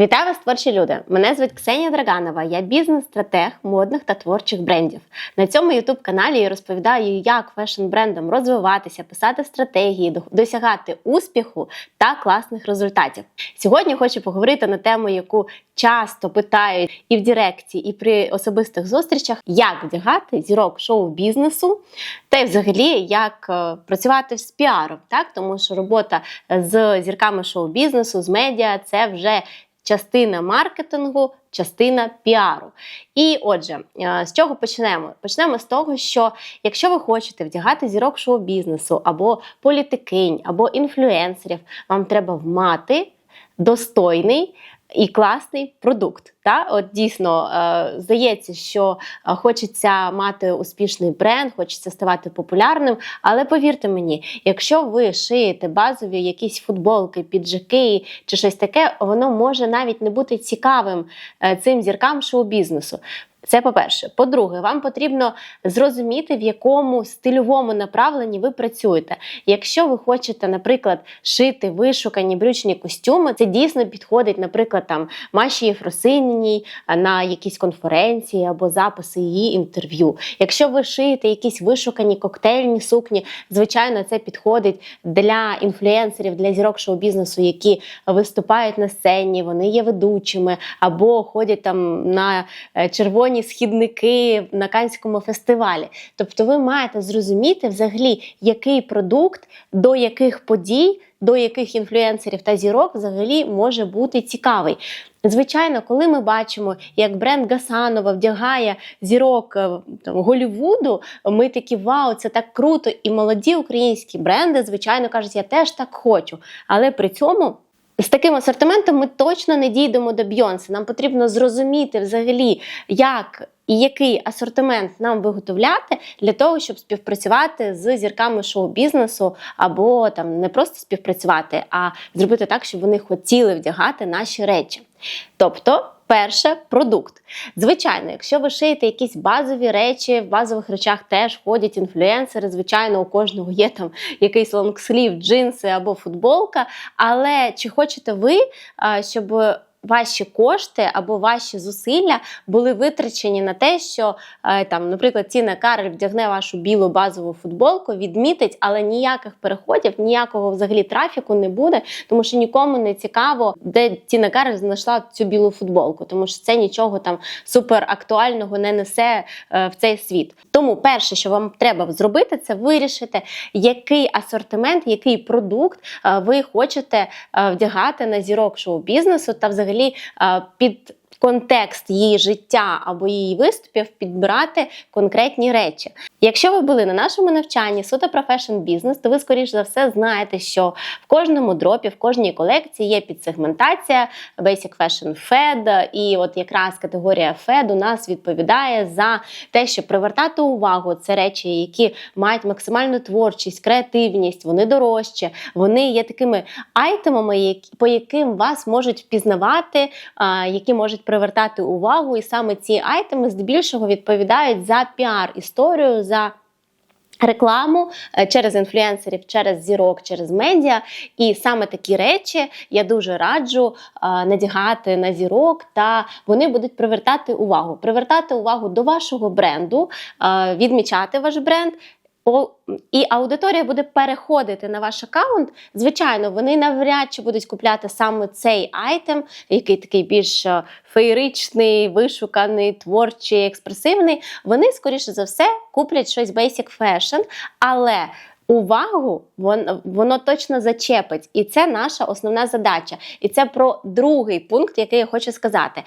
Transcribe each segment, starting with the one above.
Вітаю вас, творчі люди! Мене звуть Ксенія Драганова. Я бізнес-стратег модних та творчих брендів. На цьому youtube каналі я розповідаю, як фешн-брендам розвиватися, писати стратегії, досягати успіху та класних результатів. Сьогодні хочу поговорити на тему, яку часто питають і в Директі, і при особистих зустрічах, як вдягати зірок шоу-бізнесу, та й взагалі як е, працювати з піаром, так тому що робота з зірками шоу-бізнесу, з медіа це вже частина маркетингу, частина піару. І отже, е, з чого почнемо? Почнемо з того, що якщо ви хочете вдягати зірок шоу-бізнесу або політикинь, або інфлюенсерів, вам треба мати достойний. І класний продукт. Та? От дійсно е, здається, що е, хочеться мати успішний бренд, хочеться ставати популярним. Але повірте мені, якщо ви шиєте базові якісь футболки, піджаки чи щось таке, воно може навіть не бути цікавим е, цим зіркам шоу-бізнесу. Це по-перше. По-друге, вам потрібно зрозуміти, в якому стильовому направленні ви працюєте. Якщо ви хочете, наприклад, шити вишукані брючні костюми, це дійсно підходить, наприклад, там Маші Єфросиніній на якісь конференції або записи її інтерв'ю. Якщо ви шиєте якісь вишукані коктейльні сукні, звичайно, це підходить для інфлюенсерів, для зірок шоу-бізнесу, які виступають на сцені, вони є ведучими або ходять там на е, червоні східники на Канському фестивалі. Тобто ви маєте зрозуміти взагалі, який продукт до яких подій, до яких інфлюенсерів та зірок взагалі може бути цікавий. Звичайно, коли ми бачимо, як бренд Гасанова вдягає зірок е, там, Голлівуду, ми такі вау, це так круто. І молоді українські бренди, звичайно, кажуть, я теж так хочу. Але при цьому з таким асортиментом ми точно не дійдемо до Бйонси. Нам потрібно зрозуміти взагалі, як і який асортимент нам виготовляти для того, щоб співпрацювати з зірками шоу-бізнесу, або там не просто співпрацювати, а зробити так, щоб вони хотіли вдягати наші речі. Тобто. Перше продукт. Звичайно, якщо ви шиєте якісь базові речі, в базових речах теж ходять інфлюенсери. Звичайно, у кожного є там якийсь лонгслів, джинси або футболка. Але чи хочете ви, щоб ваші кошти або ваші зусилля були витрачені на те, що е, там, наприклад, Тіна Карель вдягне вашу білу базову футболку, відмітить, але ніяких переходів, ніякого взагалі трафіку не буде, тому що нікому не цікаво, де Тіна Карель знайшла цю білу футболку, тому що це нічого там супер актуального не несе е, в цей світ. Тому перше, що вам треба зробити, це вирішити, який асортимент, який продукт е, ви хочете вдягати на зірок шоу-бізнесу та взагалі е, під. Контекст її життя або її виступів підбирати конкретні речі. Якщо ви були на нашому навчанні суто про фешн-бізнес, то ви, скоріш за все, знаєте, що в кожному дропі, в кожній колекції є підсегментація Basic Fashion Fed, і от якраз категорія Fed у нас відповідає за те, щоб привертати увагу. Це речі, які мають максимальну творчість, креативність, вони дорожчі, вони є такими айтемами, по яким вас можуть впізнавати, які можуть привертати увагу. І саме ці айтеми здебільшого відповідають за піар-історію. за Рекламу е, через інфлюенсерів, через зірок, через медіа, і саме такі речі я дуже раджу е, надягати на зірок, та вони будуть привертати увагу, привертати увагу до вашого бренду, е, відмічати ваш бренд. І аудиторія буде переходити на ваш аккаунт. Звичайно, вони навряд чи будуть купляти саме цей айтем, який такий більш е, феєричний, вишуканий, творчий, експресивний. Вони, скоріше за все, куплять щось basic fashion, але увагу воно, воно точно зачепить. І це наша основна задача. І це про другий пункт, який я хочу сказати.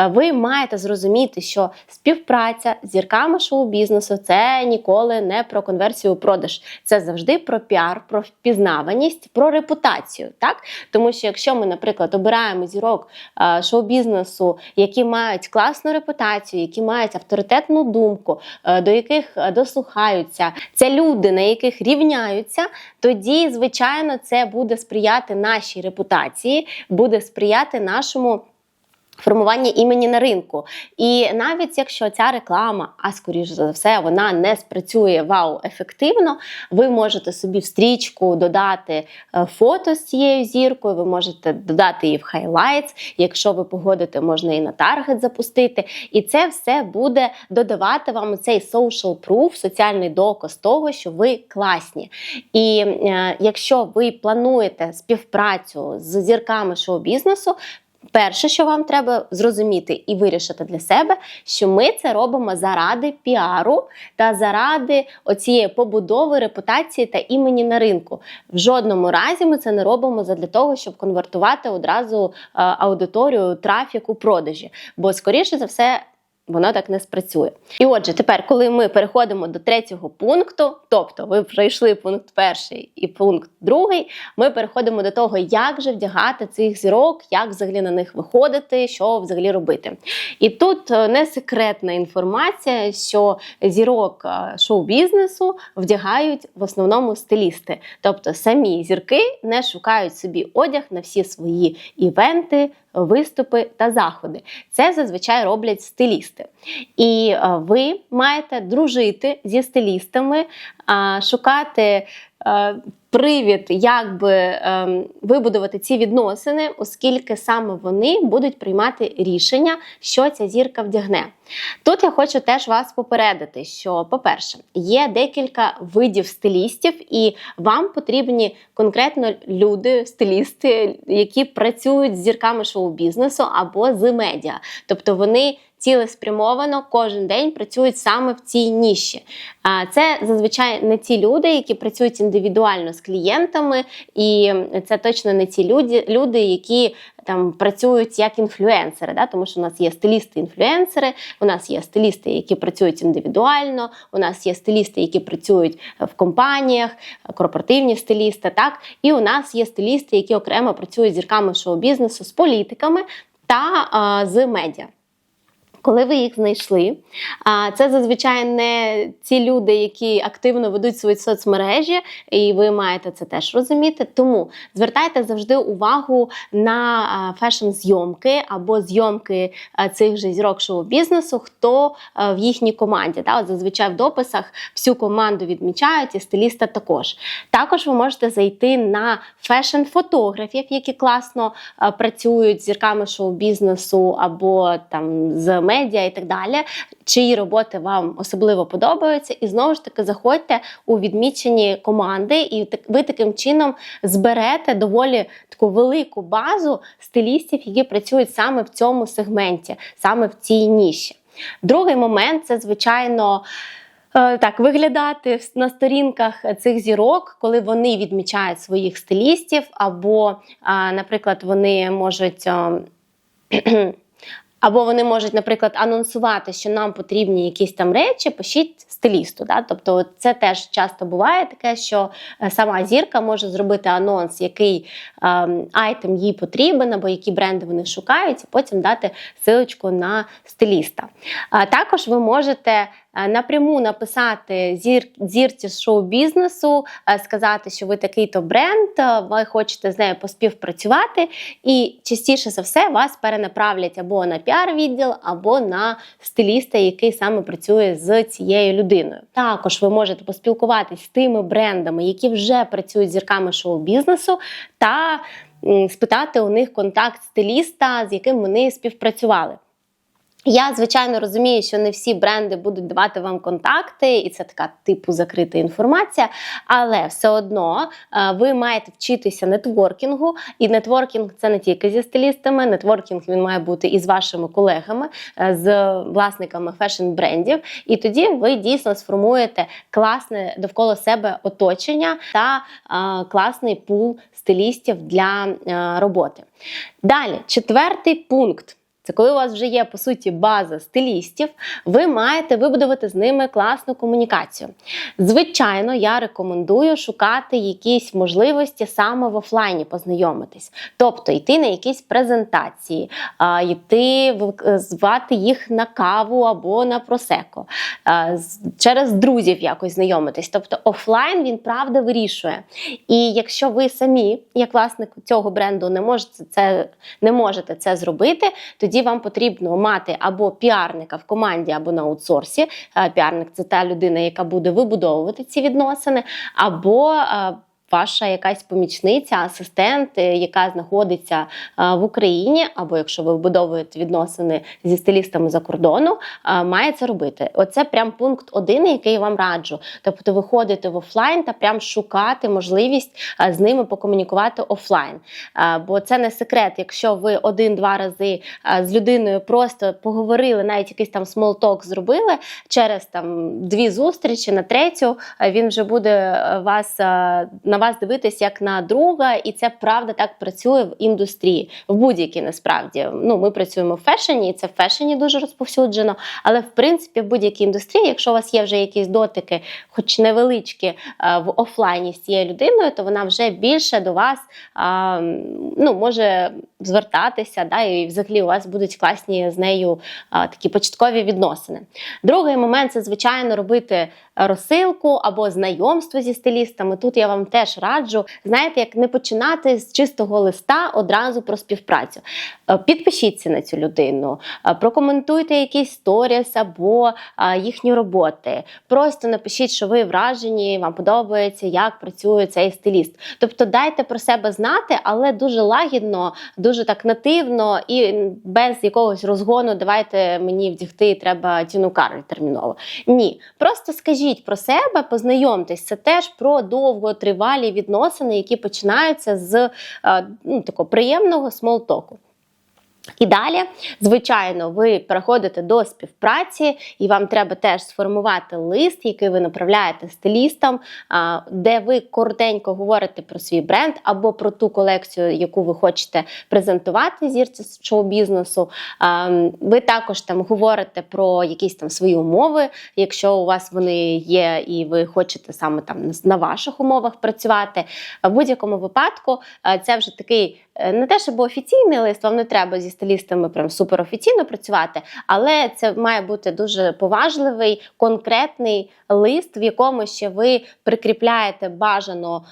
Е, Ви маєте зрозуміти, що співпраця з зірками шоу-бізнесу це ніколи не про конверсію у продаж. Це завжди про піар, про впізнаваність, про репутацію. Так? Тому що якщо ми, наприклад, обираємо зірок е, шоу-бізнесу, які мають класну репутацію, які мають авторитетну думку, е, до яких дослухаються, це люди, на яких рівняються, тоді, звичайно, це буде сприяти нашій репутації, буде сприяти нашому Формування імені на ринку. І навіть якщо ця реклама, а скоріш за все, вона не спрацює вау ефективно, ви можете собі в стрічку додати е, фото з цією зіркою, ви можете додати її в хайлайтс. Якщо ви погодите, можна і на таргет запустити. І це все буде додавати вам цей social proof, соціальний доказ того, що ви класні. І е, якщо ви плануєте співпрацю з зірками шоу-бізнесу, Перше, що вам треба зрозуміти і вирішити для себе, що ми це робимо заради піару та заради оцієї побудови, репутації та імені на ринку. В жодному разі ми це не робимо для того, щоб конвертувати одразу е, аудиторію, трафік у продажі. Бо, скоріше за все, Воно так не спрацює. І отже, тепер, коли ми переходимо до третього пункту, тобто ви пройшли пункт перший і пункт другий, ми переходимо до того, як же вдягати цих зірок, як взагалі на них виходити, що взагалі робити. І тут е, не секретна інформація, що зірок е, шоу-бізнесу вдягають в основному стилісти. Тобто самі зірки не шукають собі одяг на всі свої івенти виступи та заходи. Це зазвичай роблять стилісти. І е, ви маєте дружити зі стилістами, шукати привід, як би ем, вибудувати ці відносини, оскільки саме вони будуть приймати рішення, що ця зірка вдягне. Тут я хочу теж вас попередити, що, по-перше, є декілька видів стилістів, і вам потрібні конкретно люди, стилісти, які працюють з зірками шоу-бізнесу або з медіа. Тобто вони цілеспрямовано кожен день працюють саме в цій ніші. Це зазвичай не ті люди, які працюють індивідуально з клієнтами, і це точно не ті люди, люди які там працюють як інфлюенсери, да? тому що у нас є стилісти-інфлюенсери, у нас є стилісти, які працюють індивідуально, у нас є стилісти, які працюють в компаніях, корпоративні стилісти, так і у нас є стилісти, які окремо працюють зірками шоу-бізнесу, з політиками та а, з медіа. Коли ви їх знайшли, це зазвичай не ці люди, які активно ведуть свої соцмережі, і ви маєте це теж розуміти. Тому звертайте завжди увагу на фешн-зйомки або зйомки цих же зірок шоу-бізнесу, хто в їхній команді. От Зазвичай в дописах всю команду відмічають і стиліста також. Також ви можете зайти на фешн-фотографів, які класно працюють з зірками шоу-бізнесу або там з медіа медіа і так далі, чиї роботи вам особливо подобаються, і знову ж таки заходьте у відмічені команди, і ви таким чином зберете доволі таку велику базу стилістів, які працюють саме в цьому сегменті, саме в цій ніші. Другий момент це звичайно. Е, так, виглядати на сторінках цих зірок, коли вони відмічають своїх стилістів, або, наприклад, вони можуть ем, або вони можуть, наприклад, анонсувати, що нам потрібні якісь там речі, пишіть стилісту. Да? Тобто, це теж часто буває таке, що е, сама зірка може зробити анонс, який ем, айтем їй потрібен, або які бренди вони шукають, і потім дати силочку на стиліста. А також ви можете напряму написати зір, зірці шоу-бізнесу, е, сказати, що ви такий-то бренд, е, ви хочете з нею поспівпрацювати, і частіше за все вас перенаправлять або на піар-відділ, або на стиліста, який саме працює з цією людиною. Також ви можете поспілкуватись з тими брендами, які вже працюють зірками шоу-бізнесу, та спитати у них контакт стиліста, з яким вони співпрацювали. Я, звичайно, розумію, що не всі бренди будуть давати вам контакти, і це така типу закрита інформація. Але все одно е, ви маєте вчитися нетворкінгу. І нетворкінг це не тільки зі стилістами, нетворкінг він має бути і з вашими колегами, е, з власниками фешн-брендів. І тоді ви дійсно сформуєте класне довкола себе оточення та е, класний пул стилістів для роботи. Далі, четвертий пункт. Це коли у вас вже є по суті база стилістів, ви маєте вибудувати з ними класну комунікацію. Звичайно, я рекомендую шукати якісь можливості саме в офлайні познайомитись, тобто йти на якісь презентації, йти звати їх на каву або на просеко, через друзів якось знайомитись. Тобто офлайн він правда вирішує. І якщо ви самі, як власник цього бренду, не можете це не можете це зробити, тоді тоді вам потрібно мати або піарника в команді, або на аутсорсі. Е, Піарник це та людина, яка буде вибудовувати ці відносини, або е, Ваша якась помічниця, асистент, е, яка знаходиться е, в Україні, або якщо ви вбудовуєте відносини зі стилістами за кордону, е, має це робити. Оце прям пункт один, який я вам раджу. Тобто виходити в офлайн та прям шукати можливість з ними покомунікувати офлайн. Бо це не секрет, якщо ви один-два рази з людиною просто поговорили, навіть якийсь там talk зробили через там дві зустрічі на третю, він вже буде вас е, на вас дивитись як на друга, і це правда так працює в індустрії, в будь-якій насправді. Ну, ми працюємо в фешені, і це в фешені дуже розповсюджено. Але в принципі, в будь-якій індустрії, якщо у вас є вже якісь дотики, хоч невеличкі, е, в офлайні з цією людиною, то вона вже більше до вас ну, може звертатися, да, і взагалі у вас будуть класні з нею такі початкові відносини. Другий момент це, звичайно, робити розсилку або знайомство зі стилістами. Тут я вам теж раджу, знаєте, як не починати з чистого листа одразу про співпрацю. Е, Підпишіться на цю людину, е, прокоментуйте якісь сторіс або е, їхні роботи. Просто напишіть, що ви вражені, вам подобається, як працює цей стиліст. Тобто дайте про себе знати, але дуже лагідно, дуже так нативно і без якогось розгону давайте мені вдягти, треба Тіну Карль терміново. Ні, просто скажіть про себе, познайомтесь. Це теж про довготривалі відносини, які починаються з е, ну, такого приємного смолтоку. І далі, звичайно, ви переходите до співпраці, і вам треба теж сформувати лист, який ви направляєте стилістам, де ви коротенько говорите про свій бренд або про ту колекцію, яку ви хочете презентувати зірці шоу-бізнесу. Ви також там говорите про якісь там свої умови, якщо у вас вони є, і ви хочете саме там на ваших умовах працювати. В будь-якому випадку це вже такий не те, щоб офіційний лист, вам не треба зі стилістами прям суперофіційно працювати, але це має бути дуже поважливий, конкретний лист, в якому ще ви прикріпляєте бажано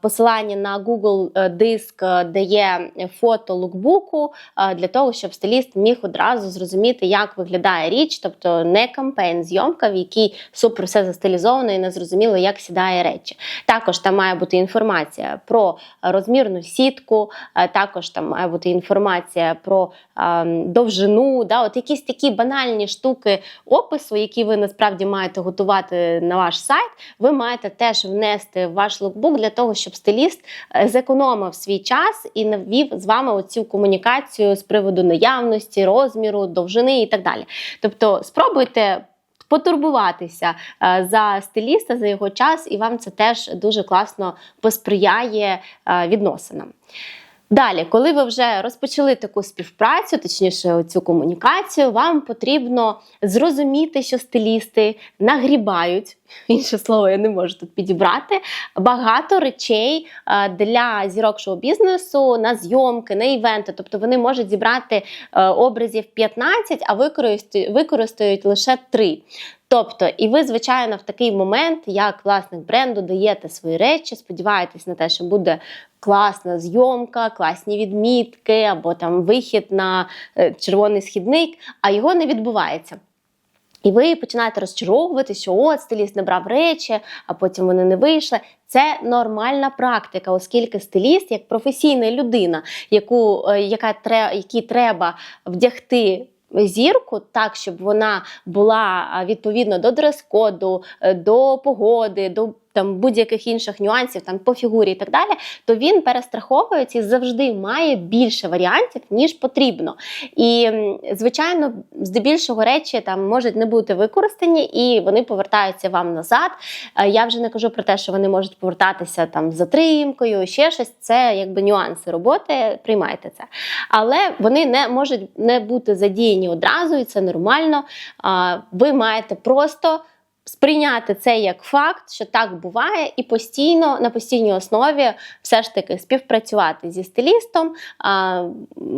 посилання на Google е, диск, е, де є фото лукбуку, для того, щоб стиліст міг одразу зрозуміти, як виглядає річ, тобто не кампейн, зйомка, в якій супер все застилізовано і не зрозуміло, як сідає речі. Також там має бути інформація про розмірну сітку, е, також там має бути інформація про е, довжину, да, от якісь такі банальні штуки опису, які ви насправді маєте готувати на ваш сайт, ви маєте теж внести в ваш лукбук для того, щоб стиліст е, зекономив свій час і навів з вами оцю комунікацію з приводу наявності, розміру, довжини і так далі. Тобто спробуйте. Потурбуватися е, за стиліста, за його час, і вам це теж дуже класно посприяє е, відносинам. Далі, коли ви вже розпочали таку співпрацю, точніше, цю комунікацію, вам потрібно зрозуміти, що стилісти нагрібають. Інше слово, я не можу тут підібрати. Багато речей е, для зірок шоу-бізнесу на зйомки, на івенти. Тобто вони можуть зібрати е, образів 15, а використають, використають лише 3. Тобто, і ви, звичайно, в такий момент, як власник бренду, даєте свої речі, сподіваєтесь на те, що буде класна зйомка, класні відмітки або там вихід на е, червоний східник, а його не відбувається. І ви починаєте розчаровувати, що от стиліст не брав речі, а потім вони не вийшли. Це нормальна практика, оскільки стиліст, як професійна людина, яку, е, яка якій треба вдягти. Зірку так, щоб вона була відповідно до дрес-коду, е, до погоди, до там будь-яких інших нюансів, там по фігурі і так далі, то він перестраховується і завжди має більше варіантів, ніж потрібно. І, звичайно, здебільшого речі там можуть не бути використані, і вони повертаються вам назад. Е, Я вже не кажу про те, що вони можуть повертатися там з затримкою, ще щось. Це якби нюанси роботи. Приймайте це. Але вони не можуть не бути задіяні одразу, і це нормально. Ви маєте просто сприйняти це як факт, що так буває, і постійно на постійній основі все ж таки співпрацювати зі стилістом.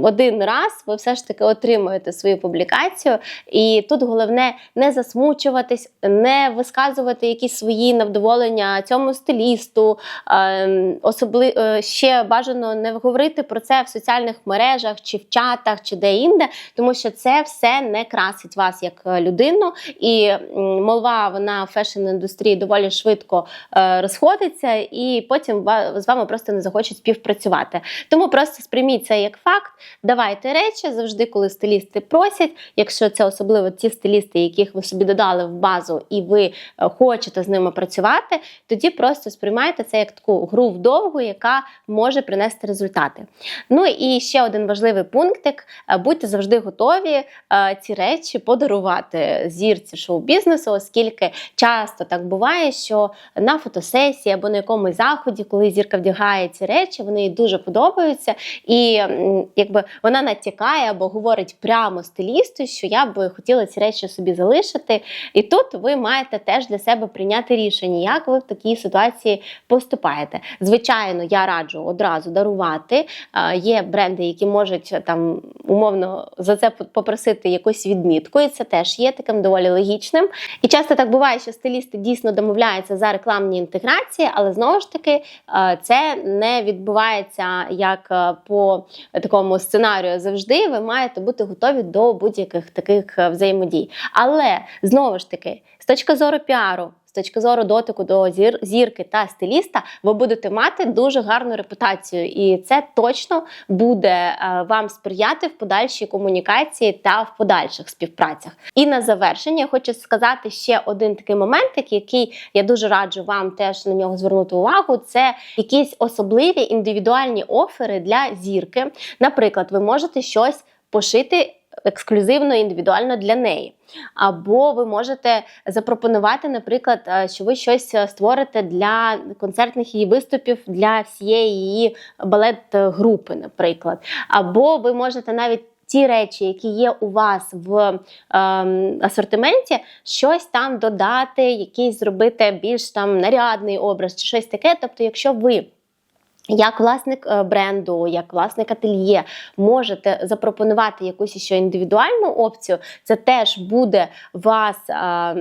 Один раз ви все ж таки отримуєте свою публікацію, і тут головне не засмучуватись, не висказувати якісь свої невдоволення цьому стилісту. Ем, Особливо ще бажано не говорити про це в соціальних мережах чи в чатах, чи де-інде, тому що це все не красить вас як е, людину, і молва вона в фешн-індустрії доволі швидко е, розходиться, і потім з вами просто не захочуть співпрацювати. Тому просто сприйміть це як факт. Давайте речі завжди, коли стилісти просять. Якщо це особливо ті стилісти, яких ви собі додали в базу, і ви е, хочете з ними працювати, тоді просто сприймайте це як таку гру вдовгу, яка може принести результати. Ну і ще один важливий пунктик: е, будьте завжди готові ці речі подарувати зірці шоу-бізнесу, оскільки часто так буває, що на фотосесії або на якомусь заході, коли зірка вдягає ці речі, вони їй дуже подобаються, і якби вона натякає або говорить прямо стилісту, що я би хотіла ці речі собі залишити. І тут ви маєте теж для себе прийняти рішення, як ви в такій ситуації поступаєте. Звичайно, я раджу одразу дарувати. Є бренди, які можуть е, там умовно за це попросити якусь відмітку, і це теж є таким доволі логічним. І часто так буває, що стилісти дійсно домовляються за рекламні інтеграції, але знову ж таки е, це не відбувається як е, по такому сценарію завжди. Ви маєте бути готові до будь-яких таких е, взаємодій. Але знову ж таки, з точки зору піару. З точки зору дотику до зір, зірки та стиліста, ви будете мати дуже гарну репутацію, і це точно буде е, вам сприяти в подальшій комунікації та в подальших співпрацях. І на завершення я хочу сказати ще один такий моментик, який я дуже раджу вам теж на нього звернути увагу. Це якісь особливі індивідуальні офери для зірки. Наприклад, ви можете щось пошити ексклюзивно індивідуально для неї. Або ви можете запропонувати, наприклад, е, що ви щось е, створите для концертних її виступів для всієї її балет-групи, наприклад. Або ви можете навіть ті речі, які є у вас в ем, асортименті, щось там додати, якийсь зробити більш там нарядний образ чи щось таке. Тобто, якщо ви як власник е, бренду, як власник ательє, можете запропонувати якусь ще індивідуальну опцію, це теж буде вас е,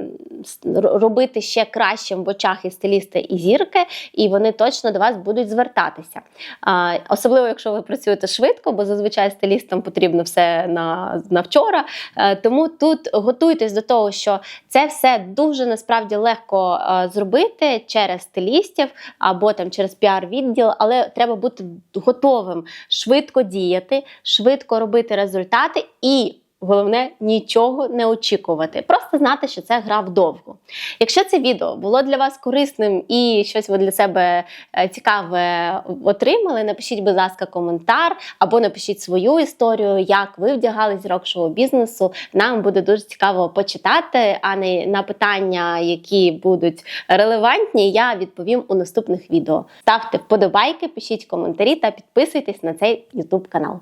робити ще кращим в очах і стиліста і зірки, і вони точно до вас будуть звертатися. А, особливо, якщо ви працюєте швидко, бо зазвичай стилістам потрібно все на, на вчора. Е, тому тут готуйтесь до того, що це все дуже насправді легко е, зробити через стилістів або там через піар-відділ, але треба бути готовим швидко діяти, швидко робити результати і. Головне нічого не очікувати, просто знати, що це гра вдовго. Якщо це відео було для вас корисним і щось ви для себе е, цікаве отримали, напишіть, будь ласка, коментар або напишіть свою історію, як ви вдягали зірок шоу бізнесу. Нам буде дуже цікаво почитати. А не на питання, які будуть релевантні, я відповім у наступних відео. Ставте вподобайки, пишіть коментарі та підписуйтесь на цей YouTube канал.